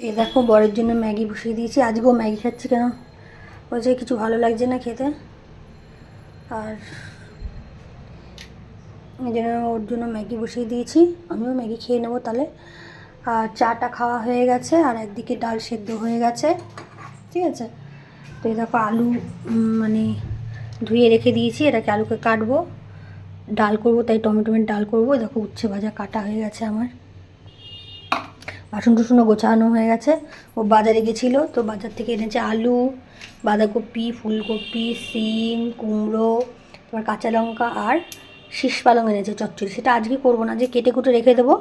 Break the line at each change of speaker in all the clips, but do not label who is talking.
এ দেখো, বরের জন্য ম্যাগি বসিয়ে দিয়েছি। আজকেও ম্যাগি খাচ্ছি কেন? বলছে কিছু ভালো লাগছে না খেতে। আর এই জন্য ওর জন্য ম্যাগি বসিয়ে দিয়েছি। আমিও ম্যাগি খেয়ে নেব তাহলে। আর চাটা খাওয়া হয়ে গেছে, আর একদিকে ডাল সেদ্ধ হয়ে গেছে। ঠিক আছে? তো এই দেখো, আলু মানে ধুয়ে রেখে দিয়েছি। এটাকে আলুকে কাটবো। ডাল করব, তাই টমেটোমের ডাল করব। এই দেখো, উচ্ছে ভাজা কাটা হয়ে গেছে আমার। বাসন টুসনও গোছানো হয়ে গেছে। ও বাজারে গেছিল, তো বাজার থেকে এনেছে আলু, বাঁধাকপি, ফুলকপি, সিম, কুমড়ো তোমার কাঁচা লঙ্কা আর শীষ পালং এনেছে চচ্চড়ি। সেটা আজকে করব না, যে কেটে কুটে রেখে দেবো,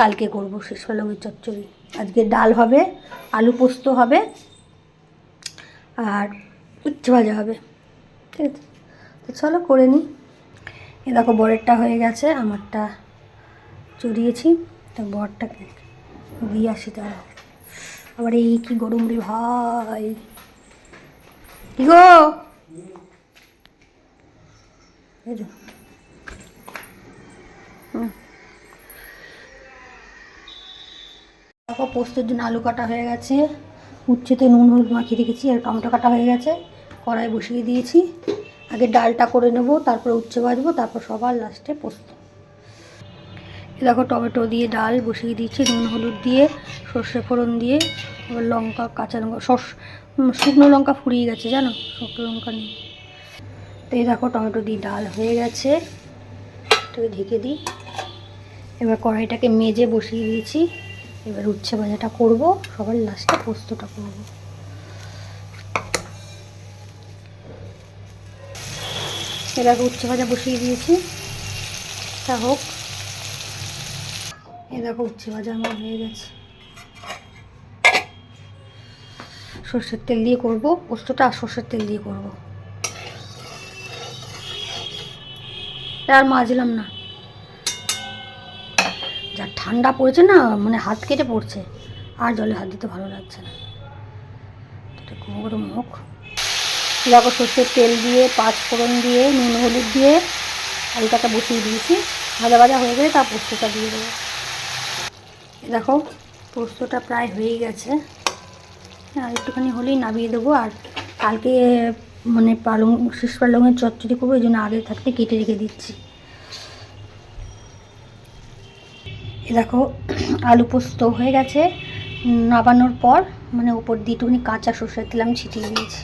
কালকে করব শীষ পালংয়ের চচ্চড়ি। আজকে ডাল হবে, আলু পোস্ত হবে, আর উচ্ছে ভাজা হবে। ঠিক আছে? তো চলো করে নিই। এ দেখো, বরেরটা হয়ে গেছে, আমারটা চড়িয়েছি, তো বরটাকে দিয়ে আসি তারা আবার এই কি গরম রে ভাই। কি গো। দেখো, পোস্তের জন্য আলু কাটা হয়ে গেছে। উচ্ছেতে নুন, হলুদ মাখিয়ে রেখেছি, আর টমেটো কাটা হয়ে গেছে। কড়াই বসিয়ে দিয়েছি। আগে ডালটা করে নেব, তারপর উচ্ছে ভাজবো, তারপর সবার লাস্টে পোস্ত। দেখো টমেটো দিয়ে ডাল বসিয়ে দিয়েছি, নুন, হলুদ দিয়ে সর্ষে ফোড়ন দিয়ে লঙ্কা, কাঁচা লঙ্কা সস শুকনো লঙ্কা ফুরিয়ে গেছে জানো, শুকনো লঙ্কা নেই। তো এই দেখো টমেটো দিয়ে ডাল হয়ে গেছে, এটাকে ঢেকে দিই। এবার কড়াইটাকে মেজে বসিয়ে দিয়েছি, এবার উচ্ছে ভাজাটা করব, সবার লাস্টে পোস্তটা করব। এবার উচ্ছে ভাজা বসিয়ে দিয়েছি তা হোক। এই দেখো উচ্ছে ভাজা আমার হয়ে গেছে। সর্ষের তেল দিয়ে করব, পোস্তটা আর সর্ষের তেল দিয়ে করব। আর মাজলাম না। যা ঠান্ডা পড়েছে না মানে হাত কেটে পড়ছে, আর জলে হাত দিতে ভালো লাগছে না। মুখ দেখো সর্ষের তেল দিয়ে, পাঁচ ফোড়ন দিয়ে, নুন হলুদ দিয়ে আলুটাটা বসিয়ে দিয়েছি। ভাজা ভাজা হয়ে গেলে তার পোস্তটা দিয়ে দেবো। দেখো, পোস্তটা প্রায় হয়েই গেছে। আর একটুখানি হলেই নামিয়ে দেবো। আর কালকে মানে পালং, শীষ পালংয়ের চচ্চড়ি করব, এই জন্য আগে থাকতে কেটে রেখে দিচ্ছি। এ দেখো, আলু পোস্ত হয়ে গেছে। নাবানোর পর মানে ওপর দিয়ে একটুখানি কাঁচা সর্ষের তেল আমি ছিটিয়ে দিয়েছি।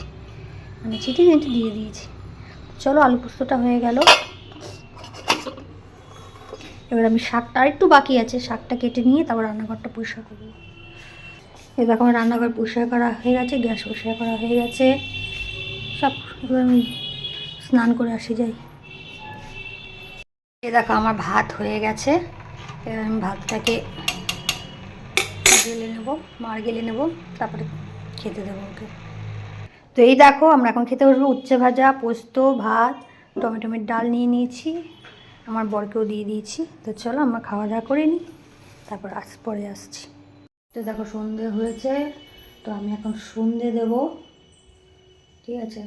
মানে ছিটিয়ে দিয়ে দিয়েছি। চলো, আলু পোস্তটা হয়ে গেল। এবার আমি শাকটা আর একটু বাকি আছে, শাকটা কেটে নিয়ে তারপর রান্নাঘরটা পরিষ্কার করব। এবার আমার রান্নাঘর পরিষ্কার করা হয়ে গেছে, গ্যাস পরিষ্কার করা হয়ে গেছে। সব আমি স্নান করে আসি, যাই। এ দেখো আমার ভাত হয়ে গেছে, এবার আমি ভাতটাকে গেলে নেব, মার গেলে নেব, তারপরে খেতে দেবো ওকে। তো এই দেখো, আমরা এখন খেতে বসবো উচ্ছে ভাজা, পোস্ত, ভাত টমেটোমের ডাল নিয়ে নিয়েছি। আমার বরকেও দিয়ে দিয়েছি। তো চলো আমরা খাওয়া দাওয়া করে নিই। তারপর আস পরে আসছি। তো দেখো সন্ধে হয়েছে, তো আমি এখন সন্ধে দেব। ঠিক আছে?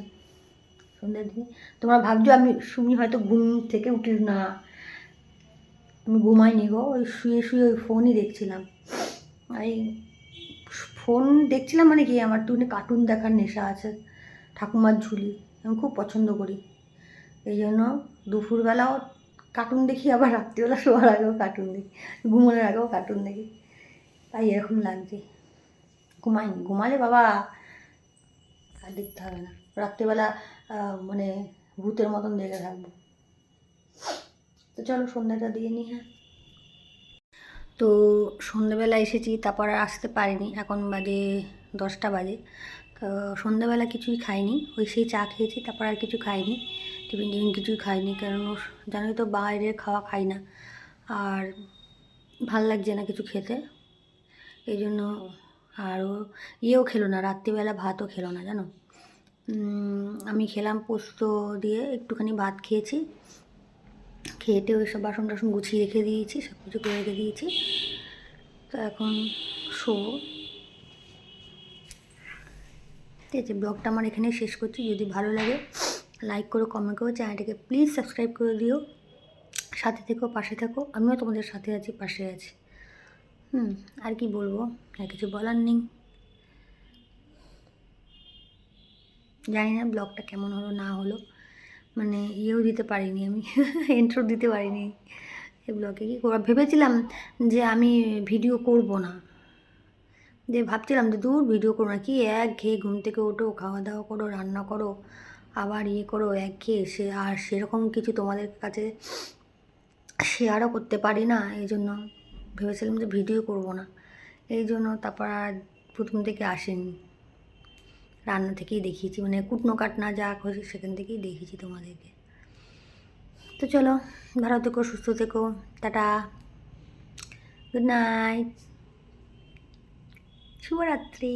সন্ধে দিই। তোমরা ভাবছ আমি, সুমি হয়তো ঘুম থেকে উঠি, না। আমি ঘুমাইনি গো, ওই শুয়ে শুয়ে ওই ফোনই দেখছিলাম। এই ফোন দেখছিলাম মানে কি, আমার টুনে কার্টুন দেখার নেশা আছে, ঠাকুমার ঝুলি। আমি খুব পছন্দ করি। এই জন্য দুপুরবেলাও কার্টুন দেখি, আবার রাত্রিবেলা শোয়ার আগেও কার্টুন দেখি, ঘুমানোর আগেও কার্টুন দেখি। তাই এরকম লাগছে। ঘুমাইনি। ঘুমালে বাবা, আর দেখতে হবে না। রাত্রিবেলা মানে ভূতের মতন দেখে থাকব। তো চলো সন্ধ্যাটা দিয়ে নিই হ্যাঁ। তো সন্ধ্যাবেলা এসেছি, তারপর আর আসতে পারিনি। এখন বাজে দশটা বাজে। সন্ধ্যাবেলা কিছুই খাইনি। ওই সেই চা খেয়েছি, তারপর আর কিছু খাইনি। টিফিন টিফিন কিছুই খাইনি, কারণ জানোই তো বাইরের খাওয়া খাই না। আর ভালো লাগছে না কিছু খেতে। এই জন্য আরও ইয়েও খেলো না, রাত্রিবেলা ভাতও খেলো না, জানো? আমি খেলাম পোস্ত দিয়ে, একটুখানি ভাত খেয়েছি। খেয়েটে ওই সব বাসন টাসন গুছিয়ে রেখে দিয়েছি সব কিছু করে রেখে দিয়েছি। তো এখন শোবো। ঠিক আছে, ব্লগটা আমার এখানেই শেষ করছি। যদি ভালো লাগে লাইক করো কমেন্ট করো চ্যানেলটাকে প্লিজ সাবস্ক্রাইব করে দিও। সাথে থেকো, পাশে থেকো। আমিও তোমাদের সাথে আছি, পাশে আছি। হুম, আর কি বলব? আর কিছু বলার নেই। জানি না ব্লগটা কেমন হলো, না হলো। মানে ইয়েও দিতে পারিনি আমি ইন্ট্রো দিতে পারিনি এই ব্লগে। কি ভেবেছিলাম যে আমি ভিডিও করব না। যে ভাবছিলাম যে দূর ভিডিও করো না কি এক ঘেয়ে ঘুম থেকে ওঠো খাওয়া দাওয়া করো, রান্না করো, আবার ইয়ে করো, এক ঘেয়ে সে আর সেরকম কিছু তোমাদের কাছে শেয়ারও করতে পারি না। এই জন্য ভেবেছিলাম যে ভিডিও করব না। এই জন্য তারপর আর প্রথম থেকে আসেনি। রান্না থেকেই দেখিয়েছি মানে কুটনো কাটনা যা হয়েছে সেখান থেকেই দেখিয়েছি তোমাদেরকে। তো চলো, ভালো থেকো, সুস্থ থেকো, টাটা। গুড নাইট শুভরাত্রি